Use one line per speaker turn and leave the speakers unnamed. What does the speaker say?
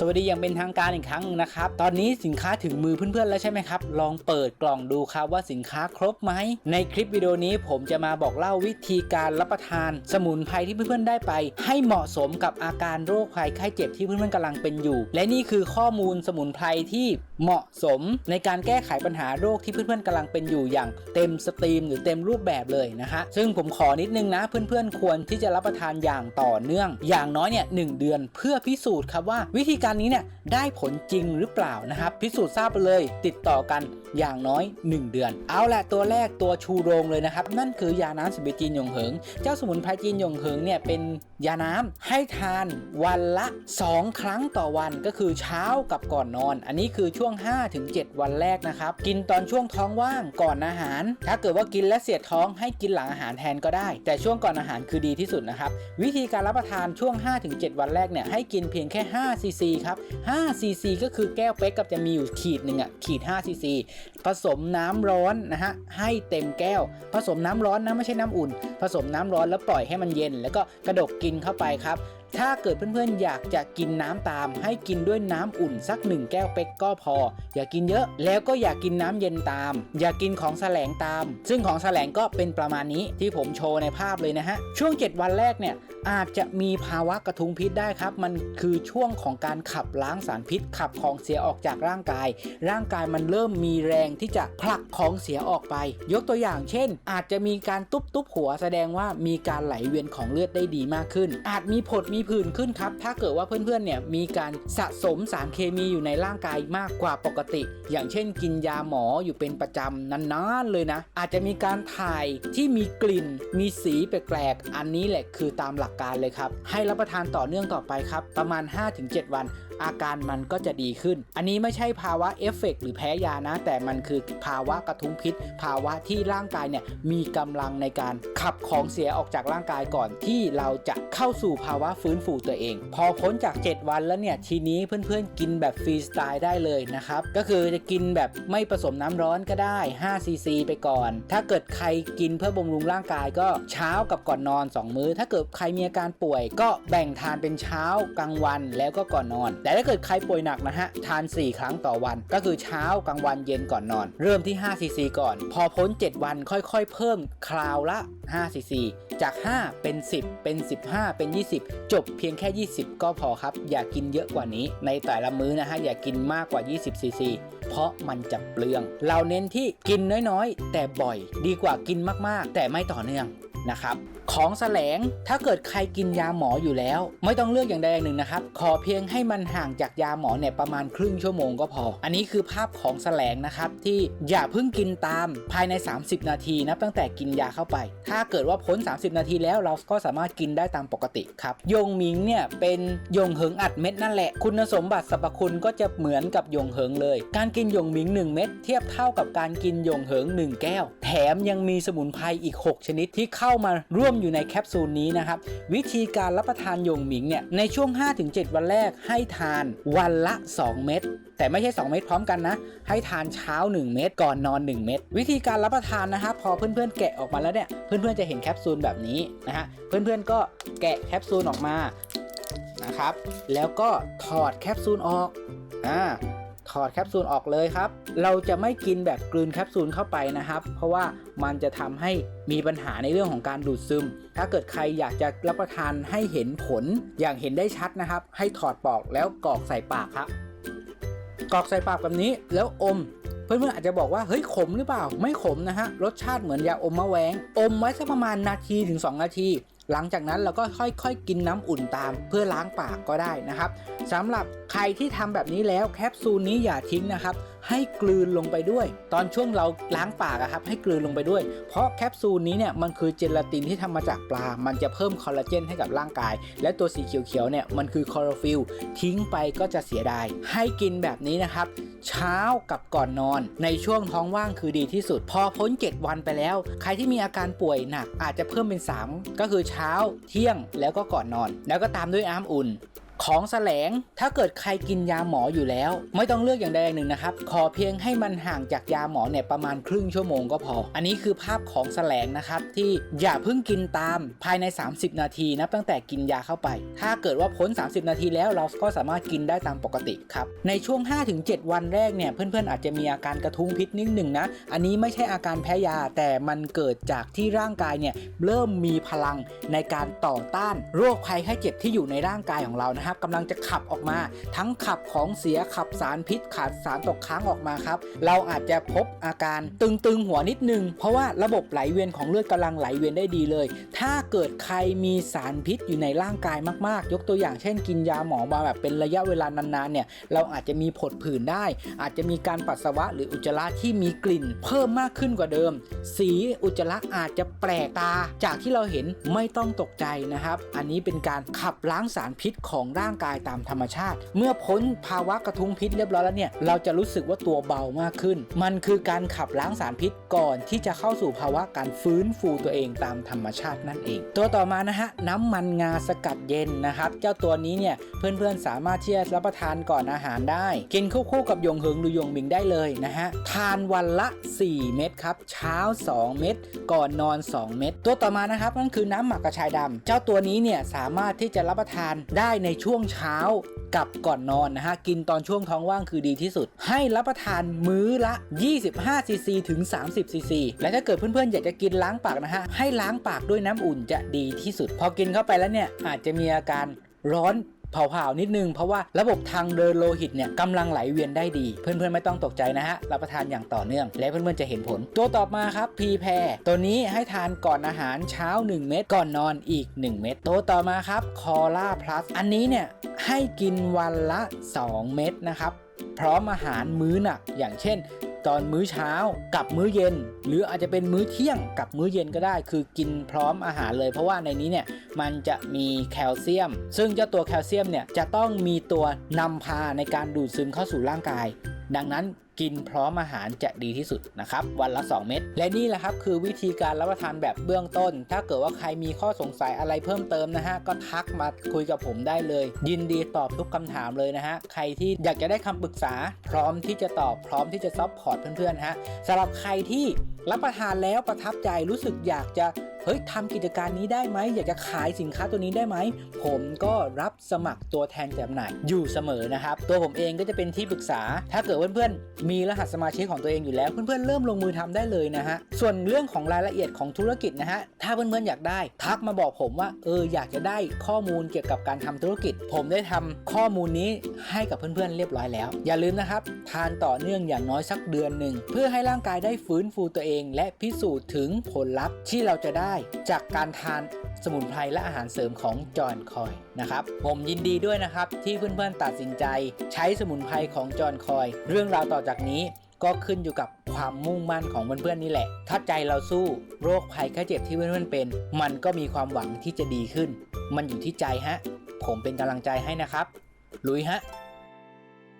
สวัสดีอย่างเป็นทางการอีกครั้งหนึ่งนะครับ ตอนนี้สินค้าถึงมือเพื่อนๆแล้วใช่ไหมครับ ลองเปิดกล่องดูครับว่าสินค้าครบไหม ในคลิปวิดีโอนี้ผมจะมาบอกเล่าวิธีการรับประทาน สมุนไพรที่เพื่อนๆได้ไป ให้เหมาะสมกับอาการโรคภัยไข้เจ็บที่เพื่อนๆกำลังเป็นอยู่ และนี่คือข้อมูลสมุนไพรที่เหมาะสมในการแก้ไขปัญหาโรคที่เพื่อนๆกำลังเป็นอยู่อย่างเต็มสตรีม หรือเต็มรูปแบบเลยนะฮะซึ่งผมขอนิดนึงนะ เพื่อนๆควรที่จะรับประทานอย่างต่อเนื่อง อย่างน้อยเนี่ยหเดือน เพื่อพิสูจน์ครับว่าวิธีการนี้เนี่ยได้ผลจริงหรือเปล่านะครับ พิสูจน์ทราบไปเลยติดต่อกันอย่างน้อย 1 เดือน เอาแหละตัวแรกตัวชูโรงเลยนะครับ นั่นคือยาน้ำสมุนไพรจีนหยงเหิง เจ้าสมุนไพรจีนหยงเหิงเนี่ยเป็นยาน้ำให้ทานวันละ 2 ครั้งต่อวันก็คือเช้ากับก่อนนอน อันนี้คือช่วง 5-7 วันแรกนะครับ กินตอนช่วงท้องว่างก่อนอาหาร ถ้าเกิดว่ากินและเสียดท้องให้กินหลังอาหารแทนก็ได้ แต่ช่วงก่อนอาหารคือดีที่สุดนะครับ วิธีการรับประทานช่วง 5-7 วันแรกเนี่ยให้กินเพียงแค่5ซีซีครับ 5cc ก็คือแก้วเป๊กกับจะมีอยู่ขีดหนึ่งอะขีด 5cc ผสมน้ำร้อนนะฮะให้เต็มแก้ว ผสมน้ำร้อนนะไม่ใช่น้ำอุ่น ผสมน้ำร้อนแล้วปล่อยให้มันเย็น แล้วก็กระดกกินเข้าไปครับ ถ้าเกิดเพื่อนๆอยากจะกินน้ำตาม ให้กินด้วยน้ำอุ่นสักหนึ่งแก้วเป๊กก็พอ อย่ากินเยอะแล้วก็อย่ากินน้ำเย็นตาม อย่ากินของแสลงตาม ซึ่งของแสลงก็เป็นประมาณนี้ที่ผมโชว์ในภาพเลยนะฮะ ช่วง 7 วันแรกเนี่ยอาจจะมีภาวะกระทุ้งพิษได้ครับ มันคือช่วงของการขับล้างสารพิษ ขับของเสียออกจากร่างกาย ร่างกายมันเริ่มมีแรงที่จะผลักของเสียออกไป ยกตัวอย่างเช่น อาจจะมีการตุบตุบหัวแสดงว่ามีการไหลเวียนของเลือดได้ดีมากขึ้น อาจมีผดมีีผื่นขึ้นครับ ถ้าเกิดว่าเพื่อนๆเนี่ยมีการสะสมสารเคมีอยู่ในร่างกายมากกว่าปกติ อย่างเช่นกินยาหมออยู่เป็นประจำนานๆเลยนะ อาจจะมีการถ่ายที่มีกลิ่น มีสีแปลกๆ อันนี้แหละคือตามหลักการเลยครับ ให้รับประทานต่อเนื่องต่อไปครับ ประมาณ 5-7 วัน อาการมันก็จะดีขึ้น อันนี้ไม่ใช่ภาวะเอฟเฟกต์หรือแพ้ยานะ แต่มันคือภาวะกระทุ้งพิษ ภาวะที่ร่างกายเนี่ยมีกำลังในการขับของเสียออกจากร่างกายก่อนที่เราจะเข้าสู่ภาวะฟื้นฟูตัวเอง พอพ้นจาก 7 วันแล้วเนี่ยทีนี้เพื่อนๆ กินแบบฟรีสไตล์ได้เลยนะครับ ก็คือจะกินแบบไม่ผสมน้ำร้อนก็ได้5ซีซีไปก่อน ถ้าเกิดใครกินเพื่อบำรุงร่างกายก็เช้ากับก่อนนอน 2 มื้อ ถ้าเกิดใครมีอาการป่วย ก็แบ่งทานเป็นเช้ากลางวันแล้วก็ก่อนนอน แต่ถ้าเกิดใครป่วยหนักนะฮะทาน 4 ครั้งต่อวัน ก็คือเช้ากลางวันเย็นก่อนนอน เริ่มที่5ซีซีก่อน พอพ้น 7 วันค่อยๆ เพิ่มคราวละ5ซีซีจาก 5 เป็น 10 เป็น 15 เป็น 20จบเพียงแค่ 20 ก็พอครับ อย่ากินเยอะกว่านี้ ในแต่ละมื้อนะฮะอย่ากินมากกว่า 20ซีซีเพราะมันจะเปลือง เราเน้นที่กินน้อยๆ แต่บ่อย ดีกว่ากินมากๆ แต่ไม่ต่อเนื่องนะครับ ของแสลง ถ้าเกิดใครกินยาหมออยู่แล้ว ไม่ต้องเลือกอย่างใดอย่างหนึ่งนะครับ ขอเพียงให้มันห่างจากยาหมอเนี่ยประมาณครึ่งชั่วโมงก็พอ อันนี้คือภาพของแสลงนะครับที่อย่าเพิ่งกินตามภายใน 30 นาทีนับตั้งแต่กินยาเข้าไป ถ้าเกิดว่าพ้น 30 นาทีแล้วเราก็สามารถกินได้ตามปกติครับ ยงหมิงเนี่ยเป็นยงเหิงอัดเม็ดนั่นแหละ คุณสมบัติสรรพคุณก็จะเหมือนกับยงเหิงเลย การกินยงหมิง 1 เม็ดเทียบเท่ากับการกินยงเหิง 1 แก้ว แถมยังมีสมุนไพรอีก 6 ชนิดที่เข้ามาร่วมอยู่ในแคปซูลนี้นะครับ วิธีการรับประทานยงหมิงเนี่ยในช่วง 5-7 วันแรกให้ทานวันละ 2 เม็ดแต่ไม่ใช่ 2 เม็ดพร้อมกันนะ ให้ทานเช้า 1 เม็ดก่อนนอน 1 เม็ดวิธีการรับประทานนะครับพอเพื่อนๆแกะออกมาแล้วเนี่ย เพื่อนๆจะเห็นแคปซูลแบบนี้นะฮะเพื่อนๆก็แกะแคปซูลออกมานะครับแล้วก็ถอดแคปซูลออกอ่า ถอดแคปซูลออกเลยครับ เราจะไม่กินแบบกลืนแคปซูลเข้าไปนะครับ เพราะว่ามันจะทำให้มีปัญหาในเรื่องของการดูดซึม ถ้าเกิดใครอยากจะรับประทานให้เห็นผลอย่างเห็นได้ชัดนะครับ ให้ถอดปอกแล้วกอกใส่ปากครับ กอกใส่ปากแบบนี้แล้วอมเพื่อนๆอาจจะบอกว่าเฮ้ยขมหรือเปล่า ไม่ขมนะฮะรสชาติเหมือนยาอมมะแวง อมไว้สักประมาณนาทีถึง 2 นาที หลังจากนั้นเราก็ค่อยๆ กินน้ำอุ่นตามเพื่อล้างปากก็ได้นะครับสำหรับใครที่ทำแบบนี้แล้วแคปซูลนี้อย่าทิ้งนะครับ ให้กลืนลงไปด้วย ตอนช่วงเราล้างปากอะครับให้กลืนลงไปด้วย เพราะแคปซูลนี้เนี่ยมันคือเจลาตินที่ทำมาจากปลา มันจะเพิ่มคอลลาเจนให้กับร่างกาย และตัวสีเขียวๆเนี่ยมันคือคลอโรฟิลทิ้งไปก็จะเสียดาย ให้กินแบบนี้นะครับเช้ากับก่อนนอน ในช่วงท้องว่างคือดีที่สุด พอพ้น 7 วันไปแล้ว ใครที่มีอาการป่วยหนักอาจจะเพิ่มเป็น 3 ก็คือเช้าเที่ยงแล้วก็ก่อนนอน แล้วก็ตามด้วยน้ำอุ่น ของแสลง ถ้าเกิดใครกินยาหมออยู่แล้ว ไม่ต้องเลือกอย่างใดอย่างหนึ่งนะครับ ขอเพียงให้มันห่างจากยาหมอเนี่ยประมาณครึ่งชั่วโมงก็พอ อันนี้คือภาพของแสลงนะครับ ที่อย่าเพิ่งกินตามภายใน 30 นาทีนับตั้งแต่กินยาเข้าไป ถ้าเกิดว่าพ้น 30 นาทีแล้วเราก็สามารถกินได้ตามปกติครับ ในช่วง 5-7 วันแรกเนี่ยเพื่อนๆอาจจะมีอาการกระทุ้งพิษนิดหนึ่งนะ อันนี้ไม่ใช่อาการแพ้ยาแต่มันเกิดจากที่ร่างกายเนี่ยเริ่มมีพลังในการต่อต้านโรคภัยไข้เจ็บที่อยู่ในร่างกายของเรานะครับกำลังจะขับออกมา ทั้งขับของเสียขับสารพิษขาดสารตกค้างออกมาครับเราอาจจะพบอาการตึงๆหัวนิดนึง เพราะว่าระบบไหลเวียนของเลือดกำลังไหลเวียนได้ดีเลย ถ้าเกิดใครมีสารพิษอยู่ในร่างกายมากๆ ยกตัวอย่างเช่นกินยาหมอมาแบบเป็นระยะเวลานานๆเนี่ยเราอาจจะมีผดผื่นได้ อาจจะมีการปัสสาวะหรืออุจจาระที่มีกลิ่น เพิ่มมากขึ้นกว่าเดิม สีอุจจาระอาจจะแปลกตา จากที่เราเห็นไม่ต้องตกใจนะครับ อันนี้เป็นการขับล้างสารพิษของร่างกายตามธรรมชาติ เมื่อพ้นภาวะกระทุ้งพิษเรียบร้อยแล้วเนี่ยเราจะรู้สึกว่าตัวเบามากขึ้น มันคือการขับล้างสารพิษก่อนที่จะเข้าสู่ภาวะการฟื้นฟูตัวเองตามธรรมชาตินั่นเอง ตัวต่อมานะฮะน้ำมันงาสกัดเย็นนะครับ เจ้าตัวนี้เนี่ยเพื่อนๆสามารถที่จะรับประทานก่อนอาหารได้ กินคู่กับยงเหิงหรือยงบิงได้เลยนะฮะทานวันละ 4 เม็ดครับเช้า 2 เม็ดก่อนนอน 2 เม็ดตัวต่อมานะครับนั่นคือน้ำหมักกระชายดำเจ้าตัวนี้เนี่ยสามารถที่จะรับประทานได้ในช่วงช่วงเช้ากับก่อนนอนนะฮะ กินตอนช่วงท้องว่างคือดีที่สุด ให้รับประทานมื้อละ 25ซีซีถึง 30ซีซีและถ้าเกิดเพื่อนๆ อยากจะกินล้างปากนะฮะ ให้ล้างปากด้วยน้ำอุ่นจะดีที่สุด พอกินเข้าไปแล้วเนี่ยอาจจะมีอาการร้อน เผาๆนิดนึงเพราะว่าระบบทางเดินโลหิตเนี่ยกำลังไหลเวียนได้ดี เพื่อนๆไม่ต้องตกใจนะฮะรับประทานอย่างต่อเนื่อง และเพื่อนๆจะเห็นผล ตัวต่อมาครับพีแพรตัวนี้ให้ทานก่อนอาหารเช้า 1 เม็ดก่อนนอนอีก 1 เม็ดตัวต่อมาครับคอล่าพลัสอันนี้เนี่ยให้กินวันละ 2 เม็ดนะครับพร้อมอาหารมื้อหนักอย่างเช่น ตอนมื้อเช้ากับมื้อเย็น หรืออาจจะเป็นมื้อเที่ยงกับมื้อเย็นก็ได้ คือกินพร้อมอาหารเลย เพราะว่าในนี้เนี่ยมันจะมีแคลเซียม ซึ่งเจ้าตัวแคลเซียมเนี่ยจะต้องมีตัวนำพาในการดูดซึมเข้าสู่ร่างกาย ดังนั้น กินพร้อมอาหารจะดีที่สุดนะครับวันละ 2 เม็ดและนี่แหละครับคือวิธีการรับประทานแบบเบื้องต้น ถ้าเกิดว่าใครมีข้อสงสัยอะไรเพิ่มเติมนะฮะก็ทักมาคุยกับผมได้เลย ยินดีตอบทุกคำถามเลยนะฮะใครที่อยากจะได้คำปรึกษา พร้อมที่จะตอบพร้อมที่จะซัพพอร์ตเพื่อนๆฮะสำหรับใครที่รับประทานแล้วประทับใจรู้สึกอยากจะ เฮ้ยทำกิจการนี้ได้ไหมอยากจะขายสินค้าตัวนี้ได้ไหม ผมก็รับสมัครตัวแทนจำหน่ายอยู่เสมอนะครับ ตัวผมเองก็จะเป็นที่ปรึกษา ถ้าเกิดเพื่อนๆ มีรหัสสมาชิกของตัวเองอยู่แล้ว เพื่อนๆ เริ่มลงมือทำได้เลยนะฮะ ส่วนเรื่องของรายละเอียดของธุรกิจนะฮะ ถ้าเพื่อนๆ อยากได้ ทักมาบอกผมว่า เอออยากจะได้ข้อมูลเกี่ยวกับการทำธุรกิจ ผมได้ทำข้อมูลนี้ให้กับเพื่อนๆเรียบร้อยแล้ว อย่าลืมนะครับ ทานต่อเนื่องอย่างน้อยสักเดือนหนึ่ง เพื่อให้ร่างกายได้ฟื้นฟูตัวเอง และพิสูจน์ถึงผลลัพธ์ที่เราจะได้ จากการทานสมุนไพรและอาหารเสริมของจอห์นคอยนะครับ ผมยินดีด้วยนะครับ ที่เพื่อนๆตัดสินใจ ใช้สมุนไพรของจอห์นคอย เรื่องราวต่อจากนี้ก็ขึ้นอยู่กับความมุ่งมั่นของเพื่อนๆนี่แหละ ถ้าใจเราสู้โรคภัยแค่เจ็บที่เพื่อนๆเป็น มันก็มีความหวังที่จะดีขึ้น มันอยู่ที่ใจฮะ ผมเป็นกำลังใจให้นะครับ ลุยฮะ